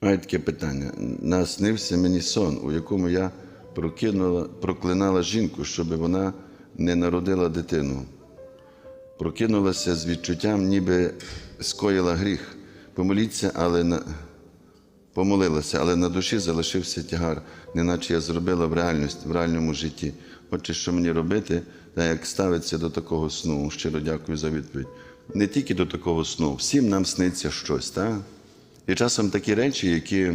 Маю таке питання. Наснився мені сон, у якому я прокинула, проклинала жінку, щоб вона не народила дитину. Прокинулася з відчуттям, ніби скоїла гріх. Помоліться, але на... помолилася, але на душі залишився тягар, неначе я зробила в реальність, в реальному житті. Отже, що мені робити, та як ставиться до такого сну? Щиро дякую за відповідь. Не тільки до такого сну, всім нам сниться щось, так? І часом такі речі, які,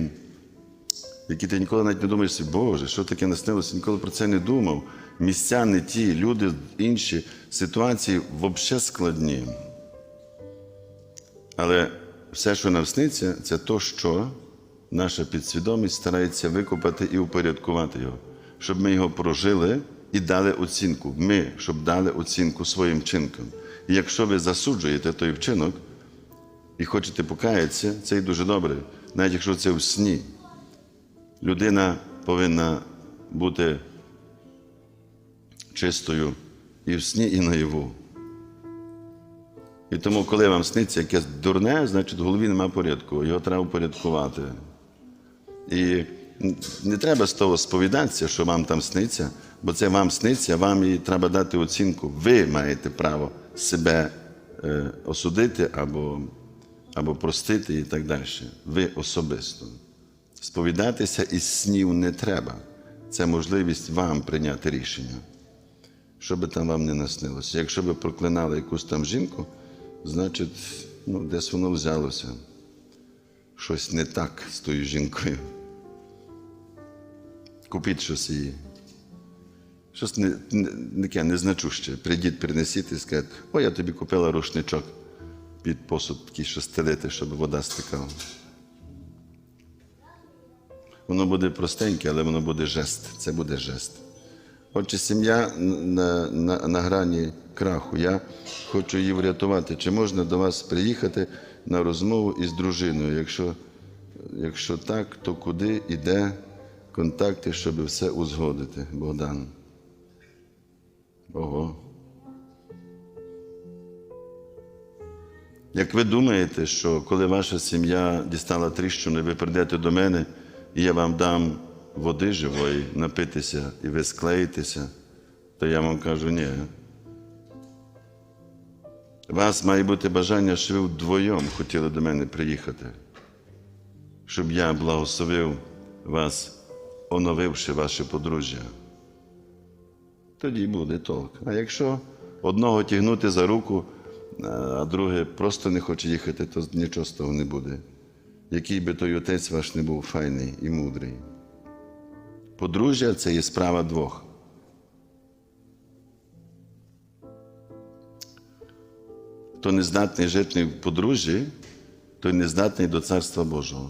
які ти ніколи навіть не думаєш, Боже, що таке наснилося, ніколи про це не думав. Місця не ті, люди інші, ситуації взагалі складні. Але все, що нам сниться, це то, що наша підсвідомість старається викопати і упорядкувати його, щоб ми його прожили і дали оцінку. Ми, щоб дали оцінку своїм вчинкам. І якщо ви засуджуєте той вчинок і хочете покаятися, це і дуже добре, навіть якщо це в сні. Людина повинна бути чистою і в сні, і наяву. І тому, коли вам сниться якесь дурне, значить в голові немає порядку, його треба упорядкувати. І не треба з того сповідатися, що вам там сниться, бо це вам сниться, вам і треба дати оцінку. Ви маєте право себе е, осудити або, або простити і так далі. Ви особисто. Сповідатися із снів не треба. Це можливість вам прийняти рішення, що би там вам не наснилося. Якщо ви проклинали якусь там жінку, значить, ну, десь воно взялося. Щось не так з тою жінкою. Купіть щось її. Щось не, не, таке незначуще. Прийдіть, принесіть і скажете, о, я тобі купила рушничок під посуд такий, стелити, щоб вода стикала. Воно буде простеньке, але воно буде жест. Це буде жест. Отже, сім'я на, на, на грані краху. Я хочу її врятувати. Чи можна до вас приїхати на розмову із дружиною? Якщо, якщо так, то куди і контакти, щоб все узгодити, Богдан? Ого. Як ви думаєте, що коли ваша сім'я дістала тріщину, ви прийдете до мене, і я вам дам води живої напитися, і ви склеїтеся, то я вам кажу ні. Вас має бути бажання, що ви вдвоєм хотіли до мене приїхати, щоб я благословив вас, оновивши ваше подружжя. Тоді буде толк. А якщо одного тягнути за руку, а друге просто не хоче їхати, то нічого з того не буде. Який би той отець ваш не був файний і мудрий. Подружжя це є справа двох. Хто не здатний жити в подружжі, той не здатний до Царства Божого.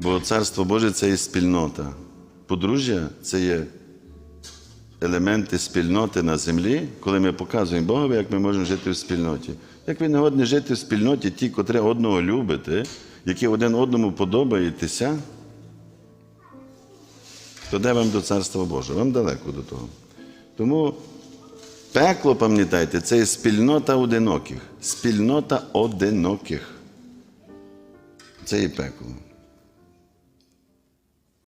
Бо Царство Боже це є спільнота. Подружжя це є елементи спільноти на землі, коли ми показуємо Богові, як ми можемо жити в спільноті. Як ви не годні жити в спільноті, ті, котрі одного любите, які один одному подобаєтеся, то де вам до Царства Божого? Вам далеко до того. Тому пекло, пам'ятайте, це є спільнота одиноких. Спільнота одиноких. Це і пекло.